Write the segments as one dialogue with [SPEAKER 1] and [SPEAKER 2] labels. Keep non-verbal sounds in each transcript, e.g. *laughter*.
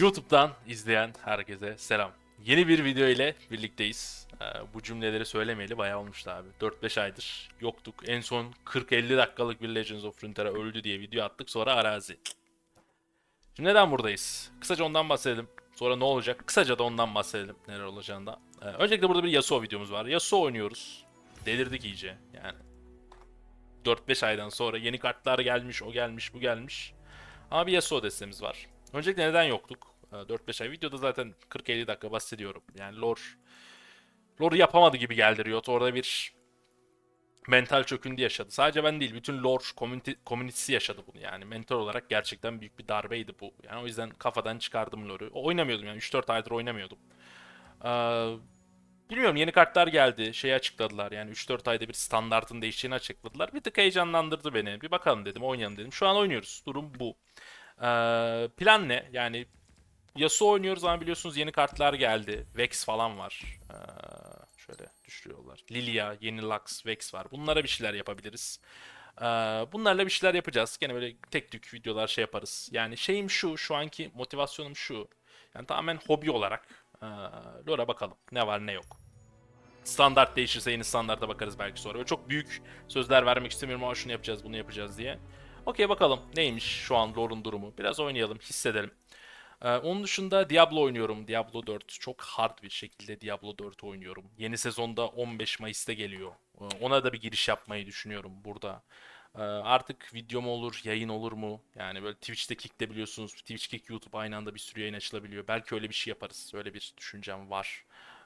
[SPEAKER 1] YouTube'dan izleyen herkese selam. Yeni bir video ile birlikteyiz. Ee, bu cümleleri söylemeyeli bayağı olmuştu abi. 4-5 aydır yoktuk. En son 40-50 dakikalık bir Legends of Runeterra öldü diye video attık. Sonra arazi. Şimdi neden buradayız? Kısaca ondan bahsedelim. Sonra ne olacak? Kısaca da ondan bahsedelim neler olacağından. Ee, öncelikle burada bir Yasuo videomuz var. Yasuo oynuyoruz. Delirdik iyice yani. 4-5 aydan sonra yeni kartlar gelmiş, o gelmiş, bu gelmiş. Ama bir Yasuo destemiz var. Öncelikle neden yoktuk? Ee, 4-5 ay videoda zaten 40-50 dakika bahsediyorum. Yani lore lore yapamadı gibi geldi Riot. Orada bir mental çöküntü yaşadı. Sadece ben değil, bütün lore community, yaşadı bunu yani. Mental olarak gerçekten büyük bir darbeydi bu. Yani o yüzden kafadan çıkardım lore'u. Oynamıyordum yani 3-4 aydır oynamıyordum. Ee, bilmiyorum yeni kartlar geldi. Şeyi açıkladılar yani 3-4 ayda bir standartın değiştiğini açıkladılar. Bir tık heyecanlandırdı beni. Bir bakalım dedim, oynayalım dedim. Şu an oynuyoruz. Durum bu. Ee, plan ne? Yani Yasuo oynuyoruz ama biliyorsunuz yeni kartlar geldi. Vex falan var. Ee, şöyle düşürüyorlar. Lilia, yeni Lux, Vex var. Bunlara bir şeyler yapabiliriz. Ee, bunlarla bir şeyler yapacağız. Gene böyle tek tük videolar şey yaparız. Yani şeyim şu, şu anki motivasyonum şu. Yani tamamen hobi olarak ee, Lore'a bakalım. Ne var ne yok. Standart değişirse yeni standarta bakarız belki sonra. Böyle çok büyük sözler vermek istemiyorum ama şunu yapacağız, bunu yapacağız diye. Okey bakalım neymiş şu an Lore'un durumu. Biraz oynayalım, hissedelim. Ee, onun dışında Diablo oynuyorum. Diablo 4. Çok hard bir şekilde Diablo 4 oynuyorum. Yeni sezonda 15 Mayıs'ta geliyor. Ee, ona da bir giriş yapmayı düşünüyorum burada. Ee, artık video mu olur, yayın olur mu? Yani böyle Twitch'te Kick'te biliyorsunuz. Twitch, Kick, YouTube aynı anda bir sürü yayın açılabiliyor. Belki öyle bir şey yaparız. Öyle bir düşüncem var.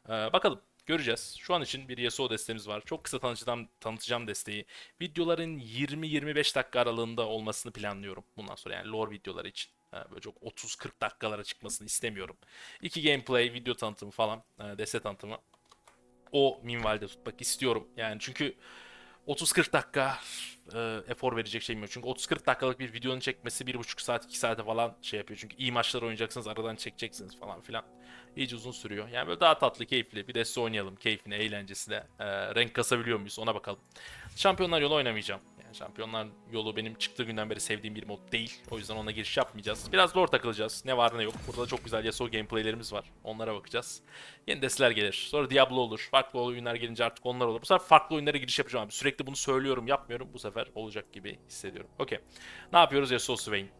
[SPEAKER 1] Ee, bakalım. Göreceğiz. Şu an için bir Yasuo destemiz var. Çok kısa tanıtacağım, tanıtacağım desteği. Videoların 20-25 dakika aralığında olmasını planlıyorum. Bundan sonra yani lore videoları için. Böyle çok 30-40 dakikalara çıkmasını istemiyorum. İki gameplay, video tanıtımı falan, e, deste tanıtımı. O minvalde tutmak istiyorum. Yani çünkü 30-40 dakika e, efor verecek şeyim yok. Çünkü 30-40 dakikalık bir videonun çekmesi 1,5 saat 2 saate falan şey yapıyor. Çünkü iyi maçlar oynayacaksınız aradan çekeceksiniz falan filan. İyice uzun sürüyor. Yani böyle daha tatlı, keyifli. Bir de oynayalım. Keyfine, eğlencesine. E, renk kasabiliyor muyuz ona bakalım. Şampiyonlar yolu oynamayacağım. Yani şampiyonlar yolu benim çıktığı günden beri sevdiğim bir mod değil. O yüzden ona giriş yapmayacağız. Biraz lore takılacağız. Ne var ne yok. Burada da çok güzel Yasuo gameplaylerimiz var. Onlara bakacağız. Yeni desteler gelir. Sonra Diablo olur. Farklı oyunlar gelince artık onlar olur. Bu sefer farklı oyunlara giriş yapacağım abi. Sürekli bunu söylüyorum, yapmıyorum. Bu sefer olacak gibi hissediyorum. Okey. Ne yapıyoruz Yasuo Swain?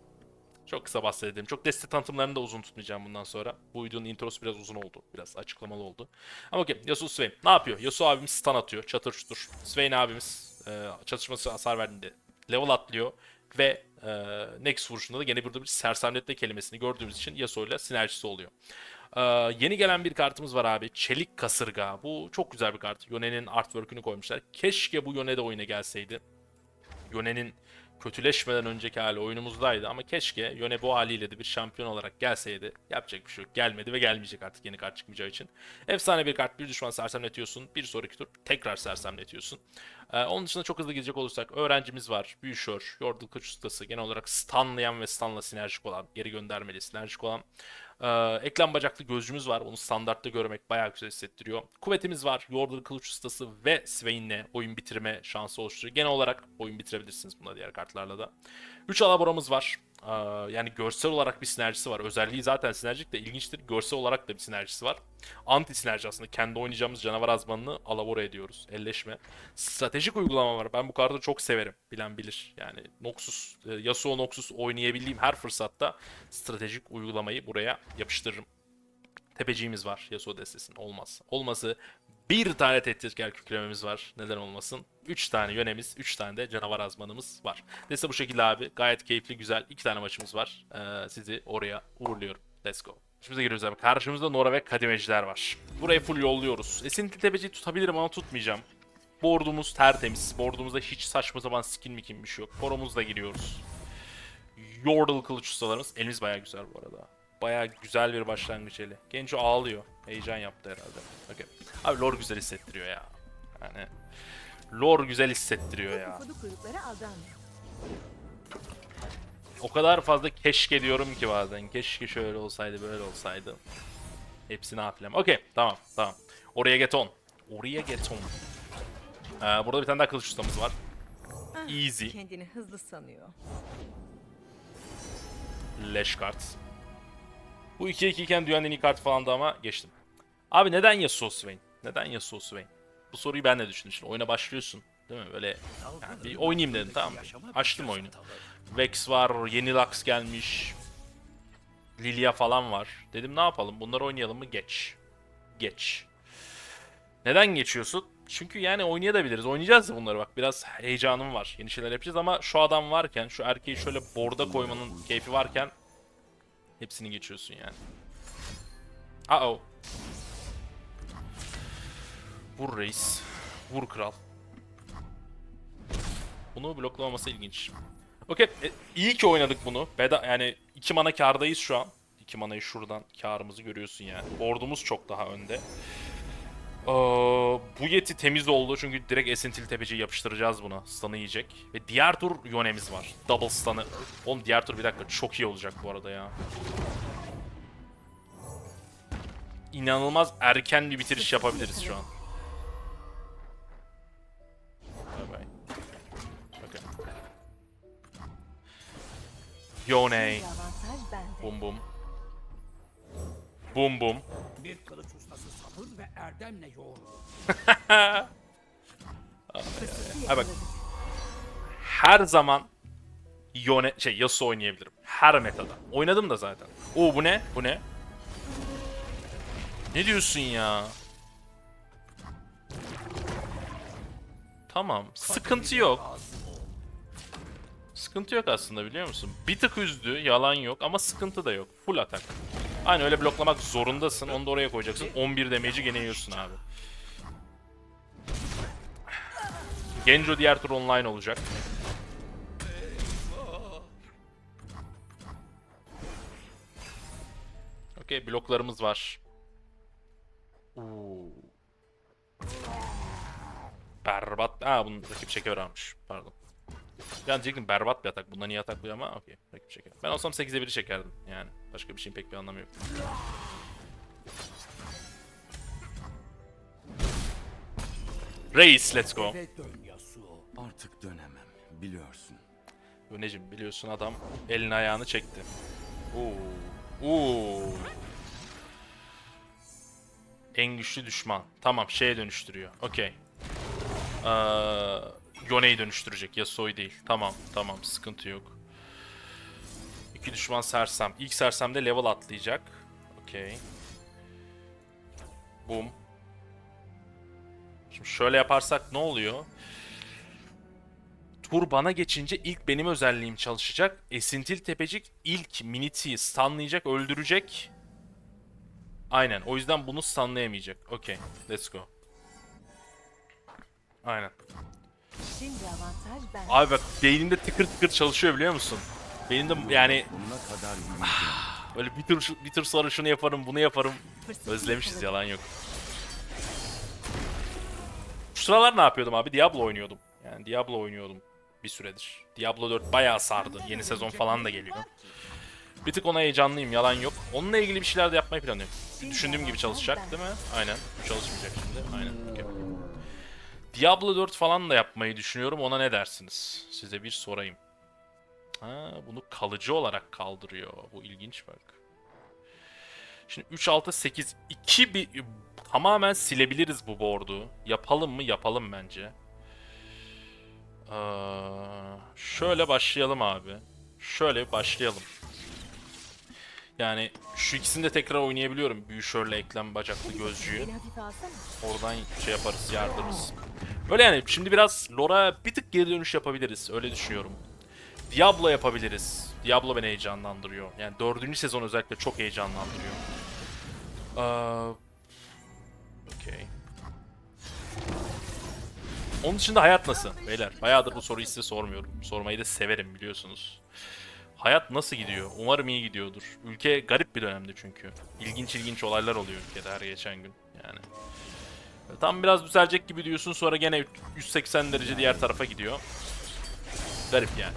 [SPEAKER 1] Çok kısa bahsedelim. Çok deste tanıtımlarını da uzun tutmayacağım bundan sonra. Bu videonun introsu biraz uzun oldu. Biraz açıklamalı oldu. Ama okey. Yasuo Swain. Ne yapıyor? Yasuo abimiz stun atıyor. Çatır çutur. Swain abimiz e, çatışması hasar verdiğinde level atlıyor. Ve e, next vuruşunda da gene burada bir sersemletme kelimesini gördüğümüz için Yasuo ile sinerjisi oluyor. E, yeni gelen bir kartımız var abi. Çelik Kasırga. Bu çok güzel bir kart. Yone'nin artwork'ünü koymuşlar. Keşke bu Yone de oyuna gelseydi. Yone'nin kötüleşmeden önceki hali oyunumuzdaydı ama keşke Yone bu haliyle de bir şampiyon olarak gelseydi. Yapacak bir şey yok. Gelmedi ve gelmeyecek artık yeni kart çıkmayacağı için. Efsane bir kart. Bir düşman sersemletiyorsun. Bir sonraki tur tekrar sersemletiyorsun. Ee, onun dışında çok hızlı gidecek olursak öğrencimiz var. Büyüşör, Yordle Kılıç Ustası. Genel olarak stunlayan ve stunla sinerjik olan, geri göndermeli sinerjik olan. Ee, eklem bacaklı gözcümüz var. Onu standartta görmek bayağı güzel hissettiriyor. Kuvvetimiz var. Yordle Kılıç Ustası ve Swain'le oyun bitirme şansı oluşturuyor. Genel olarak oyun bitirebilirsiniz bunda diğer kartlarla da. 3 alaboramız var. Yani görsel olarak bir sinerjisi var. Özelliği zaten sinerjik de ilginçtir. Görsel olarak da bir sinerjisi var. Anti sinerji aslında. Kendi oynayacağımız canavar azmanını alabora ediyoruz. Elleşme. Stratejik uygulama var. Ben bu kartı çok severim. Bilen bilir. Yani Noxus, e, Yasuo Noxus oynayabildiğim her fırsatta stratejik uygulamayı buraya yapıştırırım. Tepeciğimiz var Yasuo destesinin. Olmaz. Olması bir tane tehditler küklememiz var. Neden olmasın? 3 tane yönemiz, 3 tane de canavar azmanımız var. Deste bu şekilde abi. Gayet keyifli, güzel. 2 tane maçımız var. Ee, sizi oraya uğurluyorum. Let's go. Şimdi giriyoruz abi. Karşımızda Nora ve Kadimeciler var. Burayı full yolluyoruz. Esinti tepeciyi tutabilirim ama tutmayacağım. Board'umuz tertemiz. Board'umuzda hiç saçma sapan skin mikin bir şey yok. Forumuzda giriyoruz. Yordle kılıç ustalarımız. Elimiz bayağı güzel bu arada. Bayağı güzel bir başlangıç eli. Genco ağlıyor. Heyecan yaptı herhalde. Okay. Abi lore güzel hissettiriyor ya. Yani lore güzel hissettiriyor ya. O kadar fazla keşke diyorum ki bazen. Keşke şöyle olsaydı böyle olsaydı. Hepsini hafiflem. Okey tamam tamam. Oraya get on. Oraya get on. Ee, burada bir tane daha kılıç ustamız var.
[SPEAKER 2] Ah,
[SPEAKER 1] Easy.
[SPEAKER 2] Kendini hızlı sanıyor.
[SPEAKER 1] Leş kart. Bu 2'ye 2 iken dünyanın en iyi kartı falandı ama geçtim. Abi neden Yasuo Swain? Neden Yasuo Swain? Bu soruyu ben de düşündüm. Şimdi oyuna başlıyorsun. Değil mi? Böyle yani bir oynayayım dedim tamam mı? Açtım oyunu. Vex var, yeni Lux gelmiş. Lilia falan var. Dedim ne yapalım? Bunları oynayalım mı? Geç. Geç. Neden geçiyorsun? Çünkü yani oynayabiliriz. Oynayacağız ya bunları bak. Biraz heyecanım var. Yeni şeyler yapacağız ama şu adam varken, şu erkeği şöyle borda koymanın keyfi varken hepsini geçiyorsun yani. Uh oh. Vur reis. Vur kral. Bunu bloklamaması ilginç. Okey. e, iyi ki oynadık bunu. Beda yani 2 mana kardayız şu an. 2 manayı şuradan karımızı görüyorsun yani. Ordumuz çok daha önde. Ee, bu yeti temiz oldu çünkü direkt esintil tepeciyi yapıştıracağız buna. Stun'ı yiyecek. Ve diğer tur Yone'miz var. Double stun'ı. Oğlum diğer tur bir dakika çok iyi olacak bu arada ya. İnanılmaz erken bir bitiriş yapabiliriz şu an. Yone. Bum bum. Bum bum.
[SPEAKER 3] Erdemle.
[SPEAKER 2] Fırsatı *laughs*
[SPEAKER 1] Ha bak. Her zaman Yone şey Yasuo oynayabilirim. Her metada. Oynadım da zaten. Oo bu ne? Bu ne? Ne diyorsun ya? Tamam. Sıkıntı yok. Sıkıntı yok aslında biliyor musun? Bir tık üzdü, yalan yok ama sıkıntı da yok. Full atak. Aynı öyle bloklamak zorundasın. Onu da oraya koyacaksın. 11 damage'i gene yiyorsun abi. Genjo diğer tur online olacak. Okey bloklarımız var. Oo. Berbat. Aa bunun rakip şeker almış. Pardon. Ben diyecektim berbat bir atak. Bundan iyi atak bu ama okey. Rakip şeker. Ben olsam 8'e 1'i çekerdim. Yani başka bir şeyin pek bir anlamı yok. Reis let's go.
[SPEAKER 4] Artık dönemem, biliyorsun.
[SPEAKER 1] Önecim biliyorsun adam elini ayağını çekti. Oo. Oo. En güçlü düşman. Tamam şeye dönüştürüyor. Okey. Ee, Yone'yi dönüştürecek. Yasuo'yu değil. Tamam tamam sıkıntı yok. İki düşman sersem. İlk sersemde level atlayacak. Okey. Boom. Şimdi şöyle yaparsak ne oluyor? Tur bana geçince ilk benim özelliğim çalışacak. Esintil tepecik ilk minitiyi stunlayacak, öldürecek. Aynen. O yüzden bunu stunlayamayacak. Okey. Let's go. Aynen.
[SPEAKER 2] Şimdi avantaj bende.
[SPEAKER 1] Abi bak beynimde tıkır tıkır çalışıyor biliyor musun? Beynimde yani
[SPEAKER 4] yürüyeceğim.
[SPEAKER 1] böyle bir tur, bir tur sonra şunu yaparım, bunu yaparım. Özlemişiz yalan yok. Şu sıralar ne yapıyordum abi? Diablo oynuyordum. Yani Diablo oynuyordum bir süredir. Diablo 4 bayağı sardı. Yeni sezon falan da geliyor. Bir tık ona heyecanlıyım yalan yok. Onunla ilgili bir şeyler de yapmayı planlıyorum. Düşündüğüm gibi çalışacak değil mi? Aynen. Bu çalışmayacak şimdi. Aynen. okey. Diablo 4 falan da yapmayı düşünüyorum. Ona ne dersiniz? Size bir sorayım. Ha, bunu kalıcı olarak kaldırıyor. Bu ilginç bak. Şimdi 3 6 8 2 bir tamamen silebiliriz bu board'u. Yapalım mı? Yapalım bence. Ee, şöyle başlayalım abi. Şöyle başlayalım. Yani şu ikisini de tekrar oynayabiliyorum. Büyüşörle eklem bacaklı gözcüyü. Oradan şey yaparız, yardırırız. Öyle yani şimdi biraz Lora bir tık geri dönüş yapabiliriz. Öyle düşünüyorum. Diablo yapabiliriz. Diablo beni heyecanlandırıyor. Yani dördüncü sezon özellikle çok heyecanlandırıyor. Ee, Okey. Onun dışında hayat nasıl? Beyler bayağıdır bu soruyu size sormuyorum. Sormayı da severim biliyorsunuz. Hayat nasıl gidiyor? Umarım iyi gidiyordur. Ülke garip bir dönemde çünkü. İlginç ilginç olaylar oluyor ülkede her geçen gün. Yani. Tam biraz düzelecek gibi diyorsun sonra gene 180 derece diğer tarafa gidiyor. Garip yani.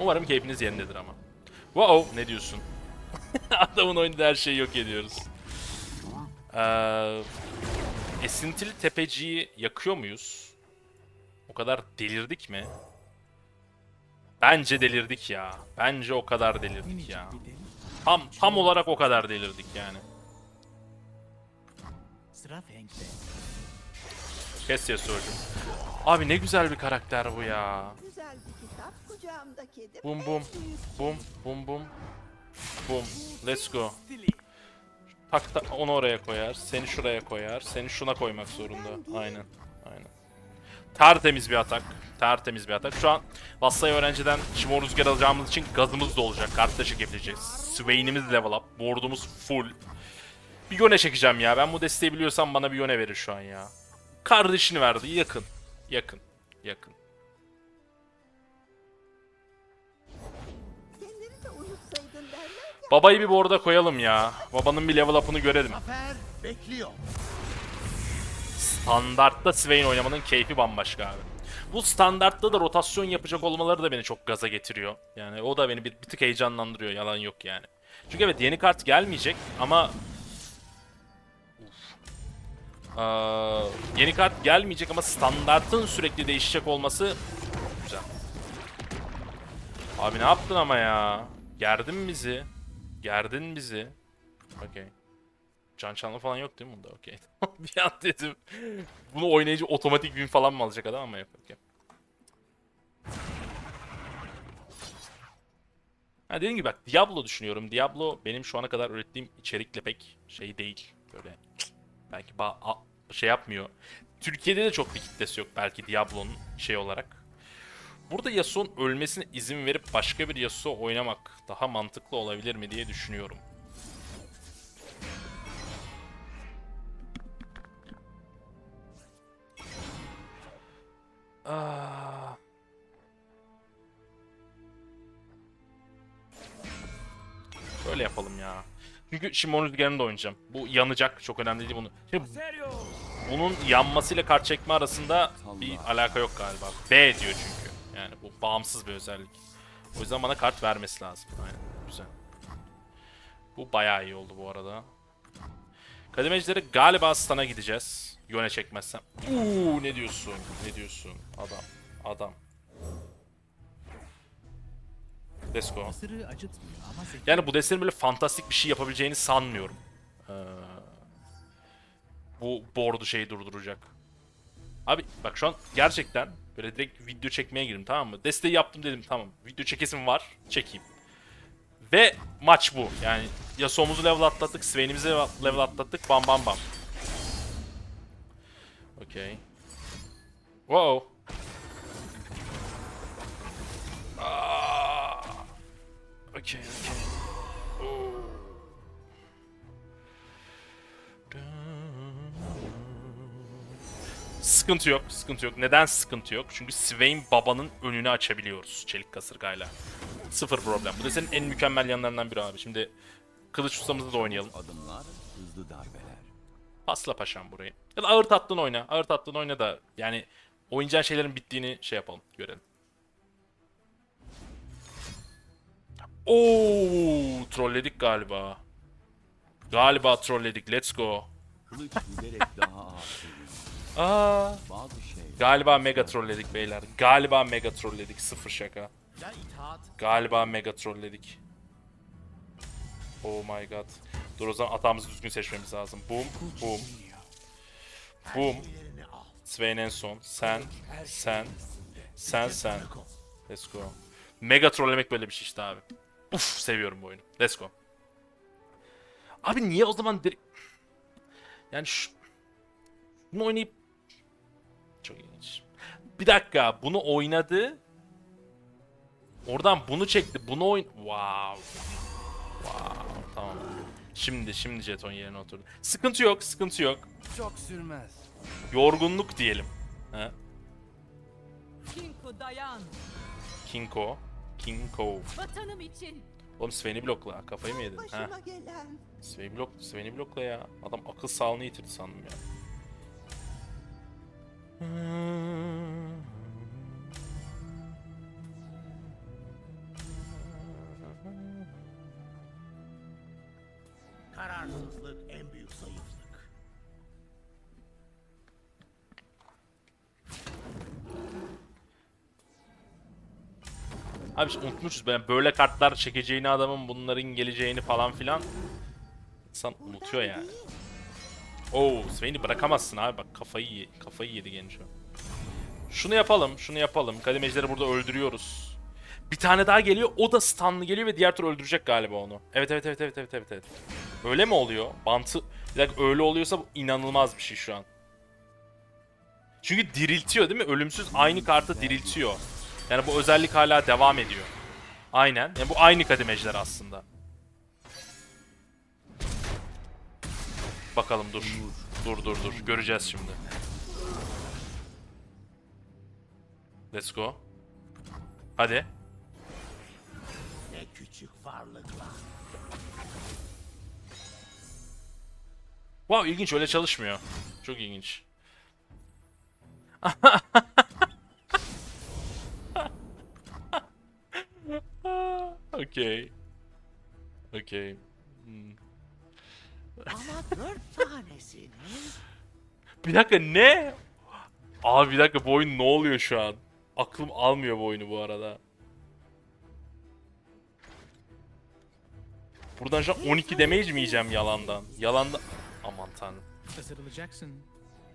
[SPEAKER 1] Umarım keyfiniz yerindedir ama. Wow ne diyorsun? *laughs* Adamın oyunda her şeyi yok ediyoruz. Ee, esintili tepeciyi yakıyor muyuz? O kadar delirdik mi? Bence delirdik ya. Bence o kadar delirdik ya. Tam tam olarak o kadar delirdik yani. Kes Yasuo'cum. Abi ne güzel bir karakter bu ya. Bum bum. Bum bum bum. Bum. Let's go. Tak tak onu oraya koyar. Seni şuraya koyar. Seni şuna koymak zorunda. Aynen. Aynen. Tertemiz bir atak. Tertemiz bir atak. Şu an Vassay öğrenciden Şimon Rüzgar alacağımız için gazımız da olacak. Kart taşı yapabileceğiz. Swain'imiz level up. Board'umuz full. Bir yöne çekeceğim ya. Ben bu desteği biliyorsam bana bir yöne verir şu an ya. Kardeşini verdi. Yakın. Yakın. Yakın. Babayı bir board'a koyalım ya. Babanın bir level up'ını görelim. Standartta Swain oynamanın keyfi bambaşka abi. Bu standartta da rotasyon yapacak olmaları da beni çok gaza getiriyor. Yani o da beni bir, bir tık heyecanlandırıyor. Yalan yok yani. Çünkü evet yeni kart gelmeyecek ama... Aa, yeni kart gelmeyecek ama standartın sürekli değişecek olması güzel. Abi ne yaptın ama ya? Gerdin bizi. Gerdin bizi. Okey. Can çalma falan yok değil mi bunda? Okey. *laughs* bir an dedim. Bunu oynayıcı otomatik win falan mı alacak adam ama yok. Okey. Ha dediğim gibi bak Diablo düşünüyorum. Diablo benim şu ana kadar ürettiğim içerikle pek şey değil. Böyle belki ba- şey yapmıyor. Türkiye'de de çok bir kitlesi yok belki Diablo'nun şey olarak. Burada Yasuo'nun ölmesine izin verip başka bir Yasuo oynamak daha mantıklı olabilir mi diye düşünüyorum. Aa. Böyle yapalım ya. Çünkü Şimon Rüzgar'ını da oynayacağım. Bu yanacak. Çok önemli değil bunu. Şimdi
[SPEAKER 3] Serio.
[SPEAKER 1] bunun yanmasıyla kart çekme arasında bir alaka yok galiba. B diyor çünkü. Yani bu bağımsız bir özellik. O yüzden bana kart vermesi lazım. Aynen. Güzel. Bu bayağı iyi oldu bu arada. Kademecilere galiba stun'a gideceğiz. Yöne çekmezsem. Uuu ne diyorsun? Ne diyorsun? Adam. Adam. Let's go. Yani bu destenin böyle fantastik bir şey yapabileceğini sanmıyorum. Ee, bu board'u şey durduracak. Abi bak şu an gerçekten böyle direkt video çekmeye girdim tamam mı? Desteği yaptım dedim tamam. Video çekesim var. Çekeyim. Ve maç bu. Yani Yasuo'muzu level atlattık. Swain'imizi level atlattık. Bam bam bam. Okey. Wow. Aa. Okey, okey. Sıkıntı yok, sıkıntı yok. Neden sıkıntı yok? Çünkü Swain babanın önünü açabiliyoruz çelik kasırgayla. Sıfır problem. Bu da senin en mükemmel yanlarından biri abi. Şimdi kılıç ustamızı da oynayalım.
[SPEAKER 4] Adımlar, hızlı darbeler.
[SPEAKER 1] Pasla paşam burayı. Ya da ağır tatlın oyna. Ağır tatlın oyna da yani oynayacağın şeylerin bittiğini şey yapalım. Görelim. Oo, trolledik galiba. Galiba trolledik. Let's go. *laughs* Aa, galiba mega trolledik beyler. Galiba mega trolledik. Sıfır şaka. Galiba mega trolledik. Oh my god. Dur o zaman atağımızı düzgün seçmemiz lazım. Boom, boom. Boom. Swain en son. Sen, sen, sen, sen. Let's go. Mega trollemek böyle bir şey işte abi. Uf seviyorum bu oyunu. Let's go. Abi niye o zaman direkt... Yani şu... Bunu oynayıp... Çok ilginç. Bir dakika bunu oynadı. Oradan bunu çekti. Bunu oyn... Wow. Wow. Tamam. Şimdi, şimdi jeton yerine oturdu. Sıkıntı yok, sıkıntı yok.
[SPEAKER 3] Çok sürmez.
[SPEAKER 1] Yorgunluk diyelim. He?
[SPEAKER 2] Kinko dayan.
[SPEAKER 1] Kinko. Kinko.
[SPEAKER 2] Vatanım için.
[SPEAKER 1] Oğlum Sven'i blokla. Kafayı mı yedin? Ha?
[SPEAKER 5] Başıma gelen.
[SPEAKER 1] Sven'i blok, Sven'i blokla ya. Adam akıl sağlığını yitirdi sandım ya.
[SPEAKER 3] Kararsızlık en büyük zayıflık.
[SPEAKER 1] Abi biz unutmuşuz. Ben böyle kartlar çekeceğini adamın bunların geleceğini falan filan. İnsan unutuyor yani. Oo, Swain'i bırakamazsın abi bak kafayı kafayı yedi genç o. Şunu yapalım, şunu yapalım. Kademecileri burada öldürüyoruz. Bir tane daha geliyor. O da stunlı geliyor ve diğer tur öldürecek galiba onu. Evet evet evet evet evet evet. evet. Öyle mi oluyor? Bantı bir dakika öyle oluyorsa bu inanılmaz bir şey şu an. Çünkü diriltiyor değil mi? Ölümsüz aynı kartı diriltiyor. Yani bu özellik hala devam ediyor. Aynen. Yani bu aynı kademeciler aslında. Bakalım dur. Dur dur dur. Göreceğiz şimdi. Let's go. Hadi. Wow ilginç öyle çalışmıyor. Çok ilginç. *laughs* Okey. Okey. Hmm.
[SPEAKER 3] Ama dört tanesini
[SPEAKER 1] Bir dakika ne? Abi bir dakika bu oyun ne oluyor şu an? Aklım almıyor bu oyunu bu arada. Buradan şu an 12 damage mi yiyeceğim yalandan? Yalandan... Tanrım.
[SPEAKER 3] ısırılacaksın.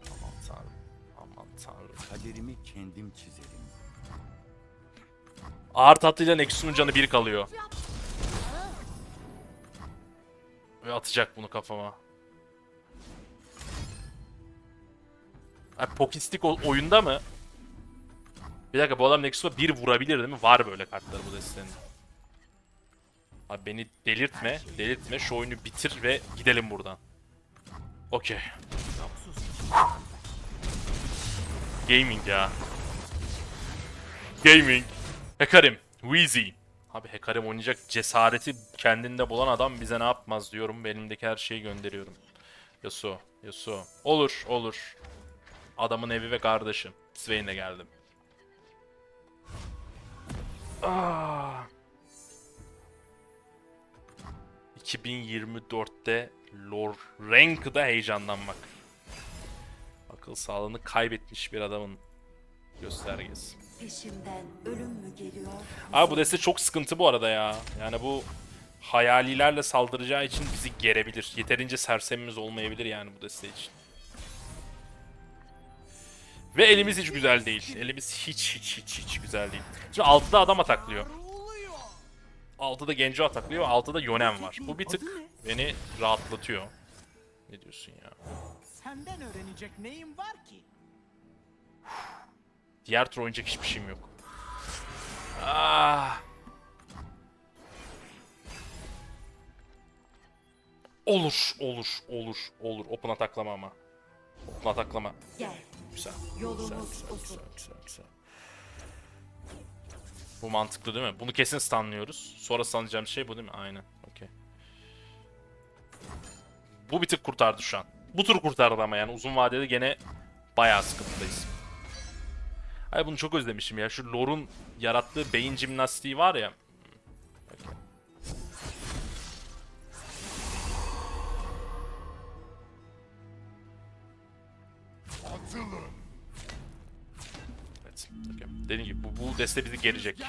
[SPEAKER 1] Aman tanrım. Aman tanrım.
[SPEAKER 4] Kaderimi kendim çizerim.
[SPEAKER 1] Ağır tatlıyla Nexus'un canı bir kalıyor. Ve atacak bunu kafama. Abi Pokistik oyunda mı? Bir dakika bu adam Nexus'a bir vurabilir değil mi? Var böyle kartları bu destenin. Abi beni delirtme, delirtme. Şu oyunu bitir ve gidelim buradan. Okey. Gaming ya. Gaming. Hekarim. Wheezy. Abi Hekarim oynayacak cesareti kendinde bulan adam bize ne yapmaz diyorum. Benimdeki her şeyi gönderiyorum. Yasuo. Yasuo. Olur. Olur. Adamın evi ve kardeşim. Swain'e geldim. Ah. 2024'te Lord Rank'da heyecanlanmak. Akıl sağlığını kaybetmiş bir adamın göstergesi.
[SPEAKER 2] Peşimden ölüm mü geliyor?
[SPEAKER 1] Abi bu deste çok sıkıntı bu arada ya. Yani bu hayalilerle saldıracağı için bizi gerebilir. Yeterince sersemimiz olmayabilir yani bu deste için. Ve elimiz hiç güzel değil. Elimiz hiç hiç hiç hiç güzel değil. Şimdi 6'da adam ataklıyor. 6'da Genco ataklıyor, 6'da Yonem var. Bu bir tık beni rahatlatıyor. Ne diyorsun ya?
[SPEAKER 3] Senden öğrenecek neyim var ki?
[SPEAKER 1] Diğer tur oynayacak hiçbir şeyim yok. Ah. Olur, olur, olur, olur. Open ataklama ama. Open ataklama.
[SPEAKER 2] Gel.
[SPEAKER 1] Güzel.
[SPEAKER 2] Yolumuz
[SPEAKER 1] güzel, güzel,
[SPEAKER 2] uzun.
[SPEAKER 1] güzel, güzel, güzel. Bu mantıklı değil mi? Bunu kesin stunlıyoruz. Sonra stunlayacağım şey bu değil mi? Aynen. Okey. Bu bir tık kurtardı şu an. Bu tur kurtardı ama yani uzun vadede gene bayağı sıkıntıdayız. Ay bunu çok özlemişim ya. Şu lore'un yarattığı beyin jimnastiği var ya. Okey. Bu, deste bizi gelecek.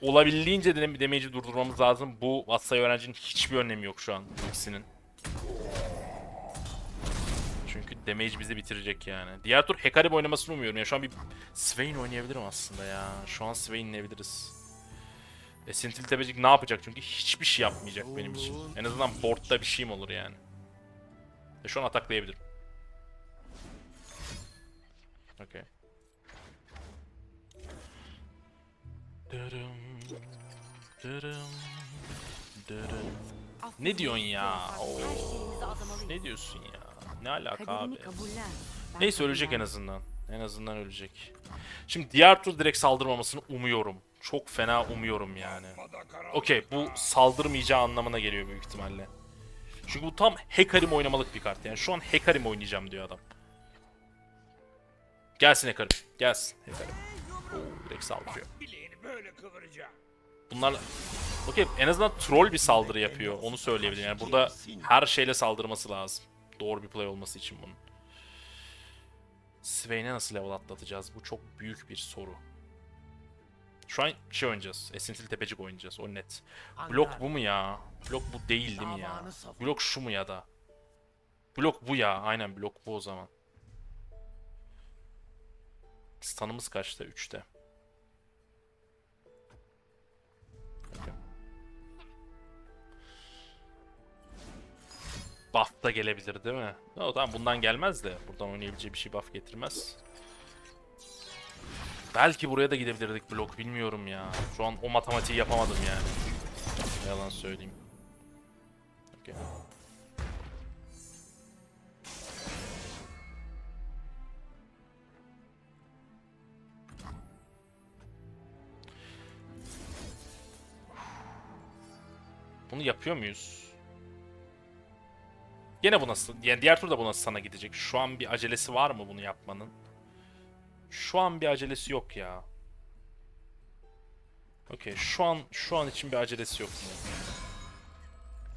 [SPEAKER 1] Olabildiğince de damage'i durdurmamız lazım. Bu Vassay öğrencinin hiçbir önemi yok şu an ikisinin. Çünkü damage bizi bitirecek yani. Diğer tur Hekarim oynamasını umuyorum. Yani şu an bir Swain oynayabilirim aslında ya. Şu an Swain'leyebiliriz. Esintil Tepecik ne yapacak? Çünkü hiçbir şey yapmayacak benim için. En azından board'da bir şeyim olur yani. Ve şu an ataklayabilirim. Okey. Dırım, dırım, dırım. Ne diyorsun ya? Oo, ne diyorsun ya? Ne alaka abi? Neyse ölecek en azından. En azından ölecek. Şimdi diğer tur direkt saldırmamasını umuyorum. Çok fena umuyorum yani. Okey bu saldırmayacağı anlamına geliyor büyük ihtimalle. Çünkü bu tam Hekarim oynamalık bir kart. Yani şu an Hekarim oynayacağım diyor adam. Gelsin Hekarim. Gelsin Hekarim. Oo, direkt saldırıyor. Bunlarla... Okey en azından troll bir saldırı yapıyor. Onu söyleyebilirim. Yani burada her şeyle saldırması lazım. Doğru bir play olması için bunun. Swain'e nasıl level atlatacağız? Bu çok büyük bir soru. Şu an şey oynayacağız. Esintili tepecik oynayacağız. O net. Blok bu mu ya? Blok bu değil değil mi ya? Blok şu mu ya da? Blok bu ya. Aynen blok bu o zaman. Stun'ımız kaçta? 3'te. Buff da gelebilir değil mi? O tamam bundan gelmez de. Buradan oynayabileceği bir şey buff getirmez. Belki buraya da gidebilirdik blok bilmiyorum ya. Şu an o matematiği yapamadım yani. Yalan söyleyeyim. Okey. Bunu yapıyor muyuz? Gene bu nasıl? Yani diğer turda bu nasıl sana gidecek? Şu an bir acelesi var mı bunu yapmanın? Şu an bir acelesi yok ya. Okey, şu an şu an için bir acelesi yok mu?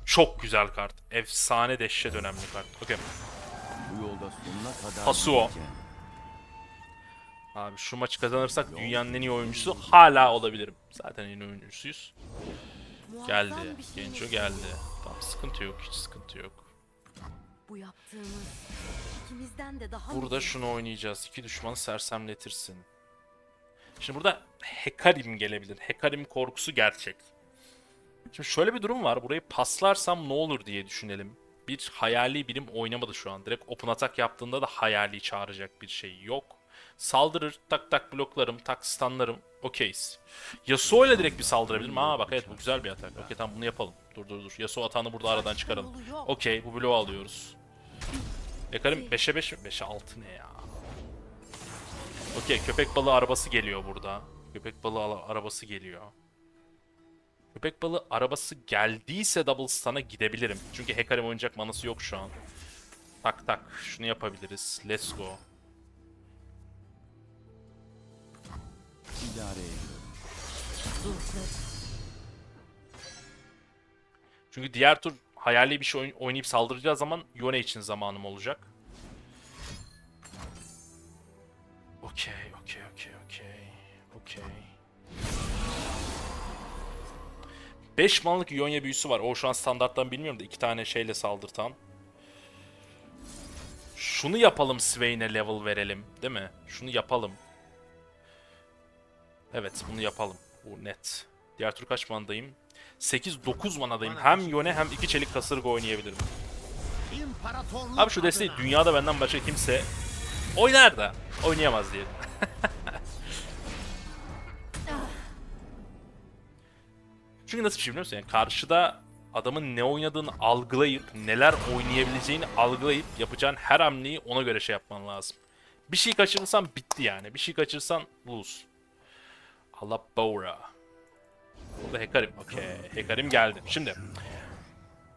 [SPEAKER 1] Çok güzel kart. Efsane dehşet önemli kart. Okey.
[SPEAKER 4] Bu yolda sonuna kadar
[SPEAKER 1] Hasuo. Abi şu maçı kazanırsak dünyanın en iyi oyuncusu hala olabilirim. Zaten en iyi oyuncusuyuz. Geldi.
[SPEAKER 2] Şey
[SPEAKER 1] Genco geldi. Tamam sıkıntı yok. Hiç sıkıntı yok.
[SPEAKER 2] Bu yaptığımız ikimizden de daha
[SPEAKER 1] Burada şunu oynayacağız. İki düşmanı sersemletirsin. Şimdi burada Hekarim gelebilir. Hekarim korkusu gerçek. Şimdi şöyle bir durum var. Burayı paslarsam ne olur diye düşünelim. Bir hayali birim oynamadı şu an. Direkt open attack yaptığında da hayali çağıracak bir şey yok. Saldırır, tak tak bloklarım, tak stunlarım. Okeyiz. Yasuo ile direkt bir saldırabilirim. Aa bak evet bu güzel bir atak. Okey tamam bunu yapalım. Dur dur dur. Yasuo atağını burada aradan çıkaralım. Okey bu bloğu alıyoruz. Yakarım 5'e 5 mi? 5'e 6 ne ya? Okey köpek balığı arabası geliyor burada. Köpek balığı arabası geliyor. Köpek balığı arabası geldiyse double stun'a gidebilirim. Çünkü Hekarim oynayacak manası yok şu an. Tak tak şunu yapabiliriz. Let's go.
[SPEAKER 4] İdare.
[SPEAKER 1] Çünkü diğer tur hayali bir şey oyn- oynayıp saldıracağı zaman Yone için zamanım olacak. Okey, okey, okey, okey. Okey. 5 manlık Yonya büyüsü var. O şu an standarttan bilmiyorum da iki tane şeyle saldırtan. Şunu yapalım Swain'e level verelim. Değil mi? Şunu yapalım. Evet bunu yapalım. Bu net. Diğer tur kaç mandayım? 8-9 manadayım. Hem Yone hem iki çelik kasırga oynayabilirim. Abi şu desteği dünyada benden başka kimse oynar da oynayamaz diyelim. *laughs* Çünkü nasıl bir şey biliyor musun? Yani karşıda adamın ne oynadığını algılayıp, neler oynayabileceğini algılayıp yapacağın her hamleyi ona göre şey yapman lazım. Bir şey kaçırırsan bitti yani. Bir şey kaçırırsan lose. Allah Bora. Burada Hekarim. Okey. Hekarim geldi. Şimdi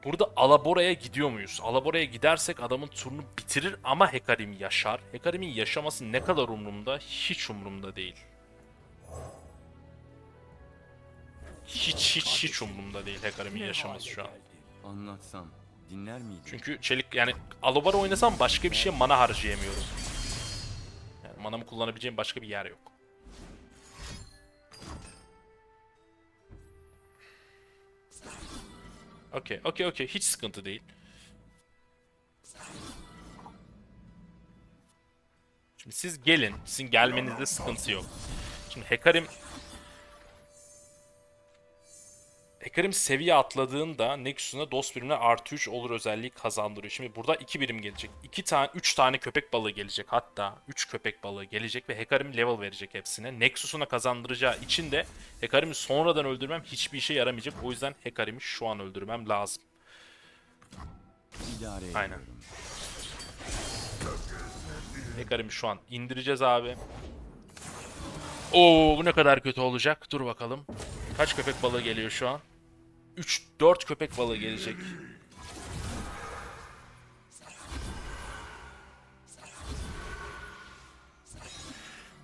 [SPEAKER 1] Burada Alabora'ya gidiyor muyuz? Alabora'ya gidersek adamın turunu bitirir ama Hekarim yaşar. Hekarim'in yaşaması ne kadar umurumda? Hiç umurumda değil. Hiç hiç hiç umurumda değil Hekarim'in yaşaması şu an.
[SPEAKER 4] Anlatsam dinler miydin?
[SPEAKER 1] Çünkü çelik yani Alobara oynasam başka bir şeye mana harcayamıyorum. Yani manamı kullanabileceğim başka bir yer yok. Okey, okey, okey. Hiç sıkıntı değil. Şimdi siz gelin. Sizin gelmenizde sıkıntı yok. Şimdi Hekarim Hekarim seviye atladığında Nexus'una dost birimine artı 3 olur özelliği kazandırıyor. Şimdi burada 2 birim gelecek. 2 tane 3 tane köpek balığı gelecek. Hatta 3 köpek balığı gelecek ve Hekarim level verecek hepsine. Nexus'una kazandıracağı için de Hekarim'i sonradan öldürmem hiçbir işe yaramayacak. O yüzden Hekarim'i şu an öldürmem lazım.
[SPEAKER 4] İdare
[SPEAKER 1] Aynen. Hekarim'i şu an indireceğiz abi. Oo bu ne kadar kötü olacak. Dur bakalım. Kaç köpek balığı geliyor şu an? 3 4 köpek balığı gelecek.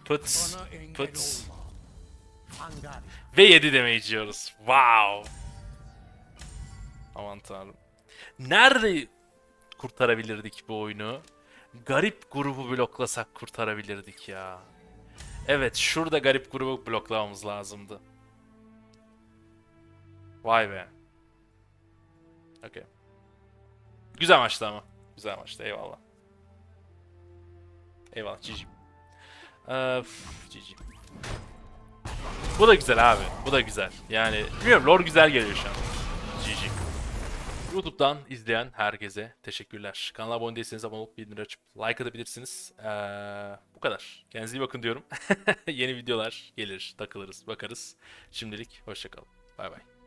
[SPEAKER 1] Pıt pıt ve 7 damage yiyoruz. Wow. Aman tanrım. Nerede kurtarabilirdik bu oyunu? Garip grubu bloklasak kurtarabilirdik ya. Evet şurada garip grubu bloklamamız lazımdı. Vay be. Okey. Güzel maçtı ama. Güzel maçtı eyvallah. Eyvallah GG. Ee, GG. Bu da güzel abi. Bu da güzel. Yani bilmiyorum lore güzel geliyor şu an. GG. YouTube'dan izleyen herkese teşekkürler. Kanala abone değilseniz abone olup bildirim açıp like atabilirsiniz. Ee, bu kadar. Kendinize iyi bakın diyorum. *laughs* Yeni videolar gelir, takılırız, bakarız. Şimdilik hoşçakalın. Bay bay.